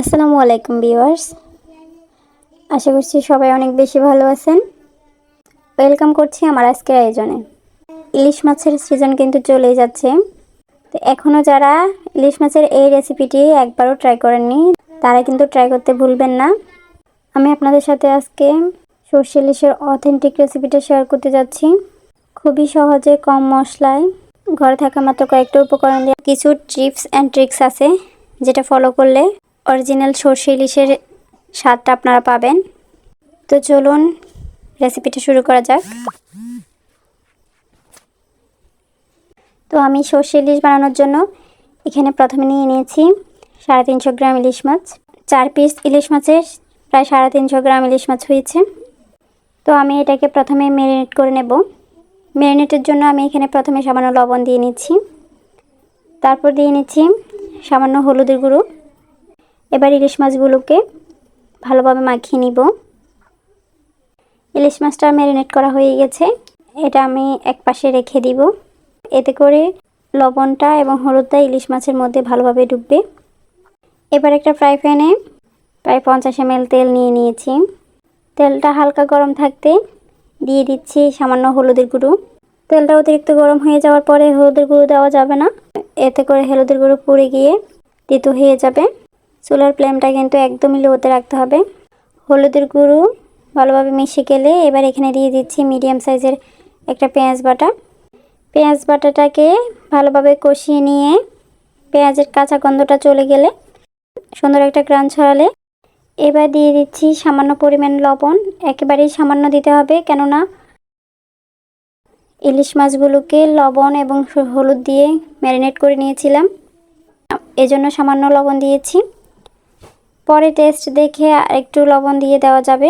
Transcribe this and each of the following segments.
আসসালামু আলাইকুম ভিউয়ার্স। আশা করছি সবাই অনেক বেশি ভালো আছেন। ওয়েলকাম করছি আমার আজকের আয়োজনে। ইলিশ মাছের সিজন কিন্তু চলেই যাচ্ছে। তো এখনও যারা ইলিশ মাছের এই রেসিপিটি একবারও ট্রাই করেননি, তারা কিন্তু ট্রাই করতে ভুলবেন না। আমি আপনাদের সাথে আজকে সর্ষে ইলিশের অথেন্টিক রেসিপিটা শেয়ার করতে যাচ্ছি। খুবই সহজে, কম মশলায়। ঘরে থাকা মাত্র কয়েকটা উপকরণ দিয়ে কিছু টিপস অ্যান্ড ট্রিক্স আছে, যেটা ফলো করলে অরিজিনাল সর্ষে ইলিশের স্বাদটা আপনারা পাবেন। তো চলুন রেসিপিটা শুরু করা যাক। তো আমি সর্ষে ইলিশ বানানোর জন্য এখানে প্রথমে নিয়ে নিয়েছি সাড়ে তিনশো গ্রাম ইলিশ মাছ। চার পিস ইলিশ মাছের প্রায় সাড়ে তিনশো গ্রাম ইলিশ মাছ হয়েছে। তো আমি এটাকে প্রথমে ম্যারিনেট করে নেব। ম্যারিনেটের জন্য আমি এখানে প্রথমে সামান্য লবণ দিয়ে নিচ্ছি। তারপর দিয়ে নিচ্ছি সামান্য হলুদের গুঁড়ো। এবার ইলিশ মাছগুলোকে ভালোভাবে মাখিয়ে নিব। ইলিশ মাছটা ম্যারিনেট করা হয়ে গেছে। এটা আমি এক পাশে রেখে দিব। এতে করে লবণটা এবং হলুদটা ইলিশ মাছের মধ্যে ভালোভাবে ডুববে। এবার একটা ফ্রাই প্যানে প্রায় পঞ্চাশ এম তেল নিয়ে নিয়েছি। তেলটা হালকা গরম থাকতে দিয়ে দিচ্ছি সামান্য হলুদের গুঁড়ো। তেলটা অতিরিক্ত গরম হয়ে যাওয়ার পরে হলুদের গুঁড়ো দেওয়া যাবে না। এতে করে হলুদের গুঁড়ো পুড়ে গিয়ে তিতো হয়ে যাবে। চুলার ফ্লেমটা কিন্তু একদমই লোতে রাখতে হবে। হলুদের গুঁড়ো ভালোভাবে মিশে গেলে এবার এখানে দিয়ে দিচ্ছি মিডিয়াম সাইজের একটা পেঁয়াজ বাটা। পেঁয়াজ বাটাটাকে ভালোভাবে কষিয়ে নিয়ে পেঁয়াজের কাঁচা গন্ধটা চলে গেলে সুন্দর একটা গ্রান ছড়ালে এবার দিয়ে দিচ্ছি সামান্য পরিমাণ লবণ। একেবারেই সামান্য দিতে হবে কেননা ইলিশ মাছগুলোকে লবণ এবং হলুদ দিয়ে ম্যারিনেট করে নিয়েছিলাম। এজন্য সামান্য লবণ দিয়েছি। পরে টেস্ট দেখে একটু লবণ দিয়ে দেওয়া যাবে।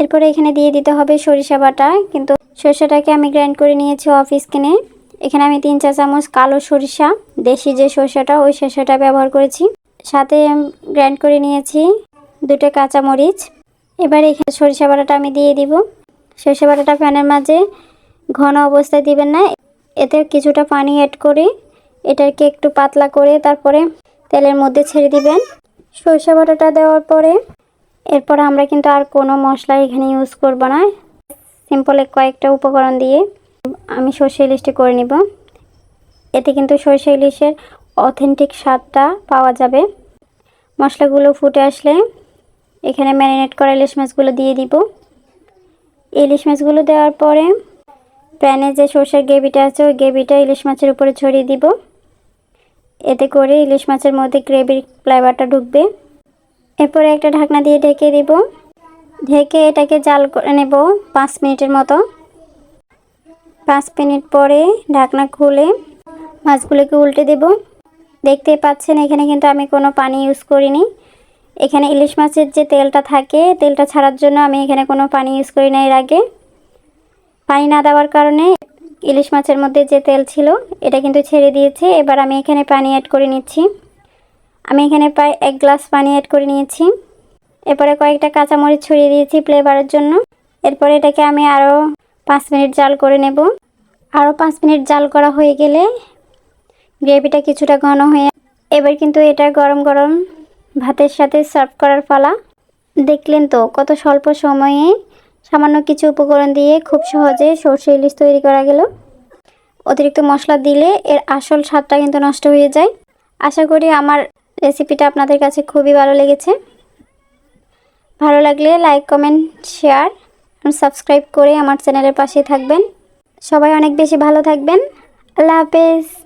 এরপরে এখানে দিয়ে দিতে হবে সরিষা বাটা, কিন্তু সরিষাটাকে আমি গ্রাইন্ড করে নিয়েছি অফ স্কিনে এখানে আমি তিন চা চামচ কালো সরিষা, দেশি যে সরিষাটা, ওই সরিষাটা ব্যবহার করেছি। সাথে গ্রাইন্ড করে নিয়েছি দুটো কাঁচামরিচ এবার এখানে সরিষা বাটাটা আমি দিয়ে দিব। সরিষা বাটাটা ফ্যানের মাঝে ঘন অবস্থায় দিবেন না, এতে কিছুটা পানি অ্যাড করে এটাকে একটু পাতলা করে তারপরে তেলের মধ্যে ছেড়ে দিবেন। সরিষা বাটাটা দেওয়ার পরে এরপর আমরা কিন্তু আর কোনো মশলা এখানে ইউজ করব না। সিম্পল কয়েকটা উপকরণ দিয়ে আমি সর্ষে ইলিশটি করে নিব। এতে কিন্তু সর্ষে ইলিশের অথেন্টিক স্বাদটা পাওয়া যাবে। মশলাগুলো ফুটে আসলে এখানে ম্যারিনেট করা ইলিশ মাছগুলো দিয়ে দিব। ইলিশ মাছগুলো দেওয়ার পরে প্যানে যে সর্ষের গ্রেভিটা আছে, ওই গ্রেভিটা ইলিশ মাছের উপরে ছড়িয়ে দিব। এতে করে ইলিশ মাছের মধ্যে গ্রেভির ফ্লেভারটা ঢুকবে। এরপরে একটা ঢাকনা দিয়ে ঢেকে দিব। ঢেকে এটাকে জাল করে নেব পাঁচ মিনিটের মতো। পাঁচ মিনিট পরে ঢাকনা খুলে মাছগুলোকে উল্টে দেব। দেখতে পাচ্ছেন, এখানে কিন্তু আমি কোনো পানি ইউজ করিনি। এখানে ইলিশ মাছের যে তেলটা থাকে, তেলটা ছাড়ার জন্য আমি এখানে কোনো পানি ইউজ করি না এর আগে। পানি না দেওয়ার কারণে ইলিশ মাছের মধ্যে যে তেল ছিল, এটা কিন্তু ছেড়ে দিয়েছে। এবার আমি এখানে পানি অ্যাড করে নিচ্ছি। আমি এখানে প্রায় এক গ্লাস পানি অ্যাড করে নিয়েছি। এরপরে কয়েকটা কাঁচামরিচ ছড়িয়ে দিয়েছি ফ্লেভারের জন্য। এরপরে এটাকে আমি আরও পাঁচ মিনিট জাল করে নেব। আরও পাঁচ মিনিট জাল করা হয়ে গেলে গ্রেভিটা কিছুটা ঘন হয়ে এবার কিন্তু এটা গরম গরম ভাতের সাথে সার্ভ করার পালা। দেখলেন তো, কত স্বল্প সময়ে সামান্য কিছু উপকরণ দিয়ে খুব সহজে সর্ষে ইলিশ তৈরি করা গেল। অতিরিক্ত মশলা দিলে এর আসল স্বাদটা কিন্তু নষ্ট হয়ে যায়। আশা করি আমার রেসিপিটা আপনাদের কাছে খুবই ভালো লেগেছে। ভালো লাগলে লাইক, কমেন্ট, শেয়ার সাবস্ক্রাইব করে আমার চ্যানেলের পাশে থাকবেন। সবাই অনেক বেশি ভালো থাকবেন। আল্লাহ হাফেজ।